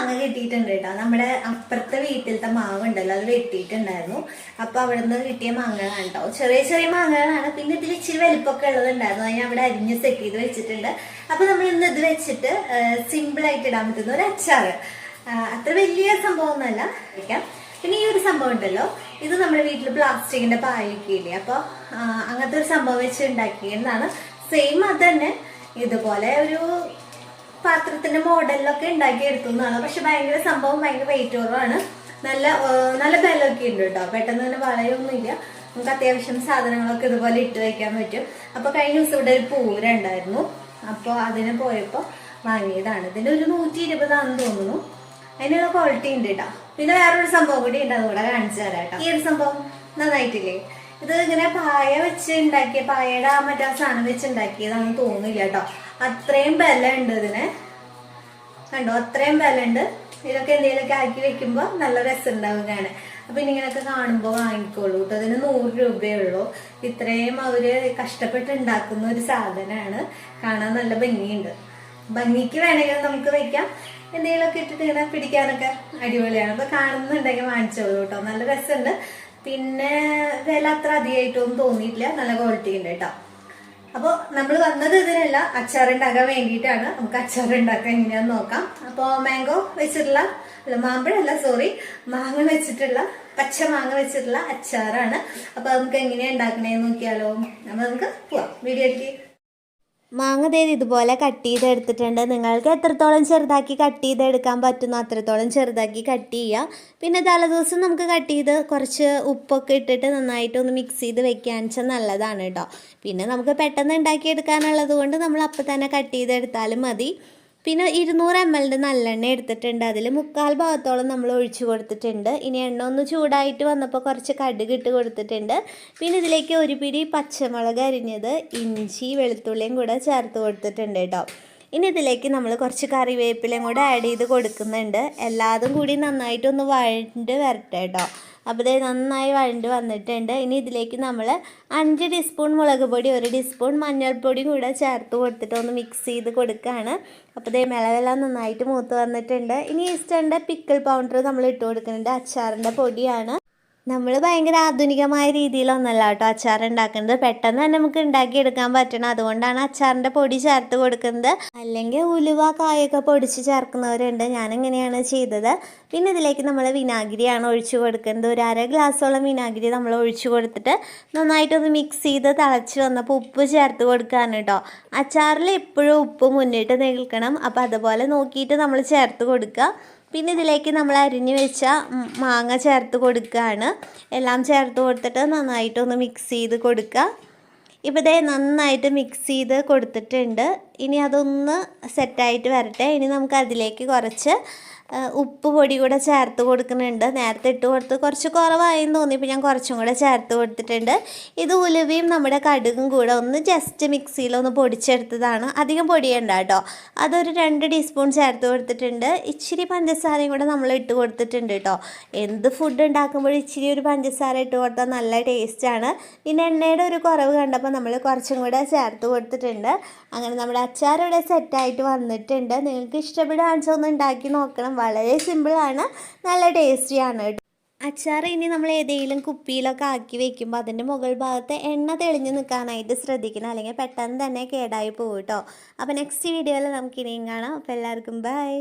മാങ്ങ കിട്ടിയിട്ടുണ്ട് കേട്ടോ. നമ്മുടെ അപ്പുറത്തെ വീട്ടിലത്തെ മാവ് ഉണ്ടല്ലോ അത് വെട്ടിയിട്ടുണ്ടായിരുന്നു. അപ്പൊ അവിടെ നിന്ന് കിട്ടിയ മാങ്ങകളാണ് കേട്ടോ. ചെറിയ ചെറിയ മാങ്ങകളാണ്. പിന്നെ ഇതിൽ ഇച്ചിരി വലിപ്പമൊക്കെ ഉള്ളതുണ്ടായിരുന്നു. അതിനെ അവിടെ അരിഞ്ഞ് സെറ്റ് ചെയ്ത് വെച്ചിട്ടുണ്ട്. അപ്പൊ നമ്മൾ ഇന്ന് ഇത് വെച്ചിട്ട് സിമ്പിൾ ആയിട്ട് ഇടാൻ പറ്റുന്ന ഒരു അച്ചാറ് അത്ര വലിയ സംഭവം ഒന്നല്ല പിന്നെ ഈ ഒരു സംഭവം ഉണ്ടല്ലോ. ഇത് നമ്മുടെ വീട്ടിൽ പ്ലാസ്റ്റിക്കിന്റെ പായൊക്കെ അപ്പൊ ആ, അങ്ങനത്തെ ഒരു സംഭവം വെച്ച് ഉണ്ടാക്കിയതാണ്. സെയിം അത് തന്നെ ഇതുപോലെ ഒരു പാത്രത്തിന്റെ മോഡലിലൊക്കെ ഉണ്ടാക്കി എടുത്തു എന്നാണ് പക്ഷെ ഭയങ്കര സംഭവം ഭയങ്കര വെയിറ്റ് കുറവാണ്. നല്ല നല്ല ബലമൊക്കെ ഉണ്ട് കേട്ടോ. പെട്ടെന്ന് തന്നെ വളയൊന്നുമില്ല. നമുക്ക് അത്യാവശ്യം സാധനങ്ങളൊക്കെ ഇതുപോലെ ഇട്ട് വയ്ക്കാൻ പറ്റും. അപ്പൊ കഴിഞ്ഞ ദിവസം ഇവിടെ ഒരു പൂര ഉണ്ടായിരുന്നു. അപ്പോൾ അതിന് പോയപ്പോൾ വാങ്ങിയതാണ്. ഇതിന്റെ ഒരു നൂറ്റി ഇരുപതാണെന്ന് തോന്നുന്നു അതിനുള്ള ക്വാളിറ്റി ഉണ്ട് കേട്ടോ. പിന്നെ വേറൊരു സംഭവം കൂടി ഉണ്ട്. അതുകൂടെ കാണിച്ചു തരാം കേട്ടോ. ഈ ഒരു സംഭവം നന്നായിട്ടില്ലേ? ഇത് ഇങ്ങനെ പായ വെച്ച് ഉണ്ടാക്കിയ പായയുടെ ആ മറ്റേ സാധനം വെച്ച് ഉണ്ടാക്കിയതാണെന്ന് തോന്നുന്നില്ല കേട്ടോ. അത്രയും വില ഉണ്ട് ഇതിന്. കണ്ടോ അത്രയും ബലമുണ്ട് ഇതൊക്കെ എന്തെങ്കിലുമൊക്കെ ആക്കി വെക്കുമ്പോൾ നല്ല രസം ഉണ്ടാവും കാണാൻ. അപ്പൊ ഇങ്ങനെയൊക്കെ കാണുമ്പോൾ വാങ്ങിക്കോളൂ കേട്ടോ. അതിന് നൂറ് രൂപയേ ഉള്ളൂ. ഇത്രയും അവർ കഷ്ടപ്പെട്ട് ഉണ്ടാക്കുന്ന ഒരു സാധനമാണ്. കാണാൻ നല്ല ഭംഗിയുണ്ട്. ഭംഗിക്ക് വേണമെങ്കിൽ നമുക്ക് വെക്കാം. എന്തെങ്കിലുമൊക്കെ ഇട്ടിട്ട് ഇങ്ങനെ പിടിക്കാനൊക്കെ അടിപൊളിയാണ്. അപ്പൊ കാണുന്നുണ്ടെങ്കിൽ വാങ്ങിച്ചോളൂ കേട്ടോ. നല്ല രസമുണ്ട്. പിന്നെ വില അത്ര അധികമായിട്ടൊന്നും തോന്നിയിട്ടില്ല. നല്ല ക്വാളിറ്റി ഉണ്ട് കേട്ടോ. അപ്പോൾ നമ്മൾ വന്നത് ഇതിനല്ല അച്ചാർ ഉണ്ടാക്കാൻ വേണ്ടിയിട്ടാണ്. നമുക്ക് അച്ചാർ ഉണ്ടാക്കാൻ എങ്ങനെയാന്ന് നോക്കാം. അപ്പോൾ മാംഗോ വെച്ചിട്ടുള്ള അല്ല മാമ്പഴല്ല സോറി മാങ്ങ വെച്ചിട്ടുള്ള പച്ച മാങ്ങ വെച്ചിട്ടുള്ള അച്ചാറാണ്. അപ്പോൾ നമുക്ക് എങ്ങനെയാ ഉണ്ടാക്കണേന്ന് നോക്കിയാലോ. അപ്പോൾ നമുക്ക് പോവാം. വീഡിയോയ്ക്ക് മാങ്ങ തേത് ഇതുപോലെ കട്ട് ചെയ്തെടുത്തിട്ടുണ്ട്. നിങ്ങൾക്ക് എത്രത്തോളം ചെറുതാക്കി കട്ട് ചെയ്തെടുക്കാൻ പറ്റുന്നോ അത്രത്തോളം ചെറുതാക്കി കട്ട് ചെയ്യുക പിന്നെ തലേദിവസം നമുക്ക് കട്ട് ചെയ്ത് കുറച്ച് ഉപ്പൊക്കെ ഇട്ടിട്ട് നന്നായിട്ട് ഒന്ന് മിക്സ് ചെയ്ത് വെക്കാൻ വെച്ചാൽ നല്ലതാണ് കേട്ടോ. പിന്നെ നമുക്ക് പെട്ടെന്ന് ഉണ്ടാക്കിയെടുക്കാനുള്ളത് കൊണ്ട് നമ്മൾ അപ്പം തന്നെ കട്ട് ചെയ്തെടുത്താലും മതി. പിന്നെ ഇരുന്നൂറ് എം എല്ലിന്റെ നല്ലെണ്ണ എടുത്തിട്ടുണ്ട്. അതിൽ മുക്കാൽ ഭാഗത്തോളം നമ്മൾ ഒഴിച്ചു കൊടുത്തിട്ടുണ്ട്. ഇനി എണ്ണ ഒന്ന് ചൂടായിട്ട് വന്നപ്പോൾ കുറച്ച് കടുക് ഇട്ട് കൊടുത്തിട്ടുണ്ട്. പിന്നെ ഇതിലേക്ക് ഒരു പിടി പച്ചമുളക് അരിഞ്ഞത് ഇഞ്ചി വെളുത്തുള്ളിയും കൂടെ ചേർത്ത് കൊടുത്തിട്ടുണ്ട് കേട്ടോ. ഇനി ഇതിലേക്ക് നമ്മൾ കുറച്ച് കറിവേപ്പിലയും കൂടെ ആഡ് ചെയ്ത് കൊടുക്കുന്നുണ്ട്. എല്ലാതും കൂടി നന്നായിട്ടൊന്ന് വഴണ്ട് വരട്ടെ കേട്ടോ. അപ്പോൾ ഇത് നന്നായി വഴണ്ട് വന്നിട്ടുണ്ട്. ഇനി ഇതിലേക്ക് നമ്മൾ അഞ്ച് ടീസ്പൂൺ മുളക് പൊടി ഒരു ടീസ്പൂൺ മഞ്ഞൾപ്പൊടിയും കൂടെ ചേർത്ത് കൊടുത്തിട്ട് ഒന്ന് മിക്സ് ചെയ്ത് കൊടുക്കുകയാണ്. അപ്പോൾ ഇതേ മിളവെല്ലാം നന്നായിട്ട് മൂത്ത് വന്നിട്ടുണ്ട്. ഇനി ഈസ്റ്ററിന്റെ പിക്കിൾ പൗഡർ നമ്മൾ ഇട്ട് കൊടുക്കുന്നുണ്ട്. അച്ചാറിന്റെ പൊടിയാണ്. നമ്മൾ ഭയങ്കര ആധുനികമായ രീതിയിലൊന്നല്ല കേട്ടോ അച്ചാർ ഉണ്ടാക്കുന്നത്. പെട്ടെന്ന് തന്നെ നമുക്ക് ഉണ്ടാക്കിയെടുക്കാൻ പറ്റണം. അതുകൊണ്ടാണ് അച്ചാറിന്റെ പൊടി ചേർത്ത് കൊടുക്കുന്നത്. അല്ലെങ്കിൽ ഉലുവ കായൊക്കെ പൊടിച്ച് ചേർക്കുന്നവരുണ്ട്. ഞാനെങ്ങനെയാണ് ചെയ്തത്? പിന്നെ ഇതിലേക്ക് നമ്മൾ വിനാഗിരിയാണ് ഒഴിച്ചു കൊടുക്കുന്നത്. ഒരു അര ഗ്ലാസ്സോളം വിനാഗിരി നമ്മൾ ഒഴിച്ചു കൊടുത്തിട്ട് നന്നായിട്ടൊന്ന് മിക്സ് ചെയ്ത് തിളച്ച് വന്നപ്പോൾ ഉപ്പ് ചേർത്ത് കൊടുക്കുകയാണ് കേട്ടോ. അച്ചാറിൽ എപ്പോഴും ഉപ്പ് മുന്നിട്ട് നിൽക്കണം. അപ്പോൾ അതുപോലെ നോക്കിയിട്ട് നമ്മൾ ചേർത്ത് കൊടുക്കുക. പിന്നെ ഇതിലേക്ക് നമ്മൾ അരിഞ്ഞു വെച്ച മാങ്ങ ചേർത്ത് കൊടുക്കുകയാണ്. എല്ലാം ചേർത്ത് കൊടുത്തിട്ട് നന്നായിട്ടൊന്ന് മിക്സ് ചെയ്ത് കൊടുക്കുക. ഇപ്പോൾ ഇതേ നന്നായിട്ട് മിക്സ് ചെയ്ത് കൊടുത്തിട്ടുണ്ട്. ഇനി അതൊന്ന് സെറ്റായിട്ട് വരട്ടെ. ഇനി നമുക്ക് അതിലേക്ക് കുറച്ച് ഉപ്പ് പൊടി കൂടെ ചേർത്ത് കൊടുക്കുന്നുണ്ട്. നേരത്തെ ഇട്ട് കൊടുത്ത് കുറച്ച് കുറവായെന്ന് തോന്നി. ഇപ്പോൾ ഞാൻ കുറച്ചും കൂടെ ചേർത്ത് കൊടുത്തിട്ടുണ്ട്. ഇത് ഉലുവയും നമ്മുടെ കടുകും കൂടെ ഒന്ന് ജസ്റ്റ് മിക്സിയിലൊന്ന് പൊടിച്ചെടുത്തതാണ്. അധികം പൊടിയണ്ട കേട്ടോ. അതൊരു രണ്ട് ടീസ്പൂൺ ചേർത്ത് കൊടുത്തിട്ടുണ്ട്. ഇച്ചിരി പഞ്ചസാരയും കൂടെ നമ്മൾ ഇട്ട് കൊടുത്തിട്ടുണ്ട് കേട്ടോ. എന്ത് ഫുഡ് ഉണ്ടാക്കുമ്പോഴും ഇച്ചിരി ഒരു പഞ്ചസാര ഇട്ട് കൊടുത്താൽ നല്ല ടേസ്റ്റാണ് പിന്നെ എണ്ണയുടെ ഒരു കുറവ് കണ്ടപ്പോൾ നമ്മൾ കുറച്ചും കൂടെ ചേർത്ത് കൊടുത്തിട്ടുണ്ട്. അങ്ങനെ നമ്മുടെ അച്ചാർ ഇവിടെ സെറ്റായിട്ട് വന്നിട്ടുണ്ട്. നിങ്ങൾക്ക് ഇഷ്ടപ്പെടുകയാണെന്ന് വെച്ചാൽ ഒന്ന് ഉണ്ടാക്കി നോക്കണം. വളരെ സിമ്പിളാണ് നല്ല ടേസ്റ്റിയാണ് അച്ചാർ ഇനി നമ്മൾ ഏതെങ്കിലും കുപ്പിയിലൊക്കെ ആക്കി വെക്കുമ്പോൾ അതിന്റെ മുകൾ ഭാഗത്ത് എണ്ണ തെളിഞ്ഞു നിൽക്കാനായിട്ട് ശ്രദ്ധിക്കണം. അല്ലെങ്കിൽ പെട്ടെന്ന് തന്നെ കേടായി പോകും കേട്ടോ അപ്പോൾ നെക്സ്റ്റ് വീഡിയോയിൽ നമുക്കിനിയും കാണാം. അപ്പോൾ എല്ലാവർക്കും ബൈ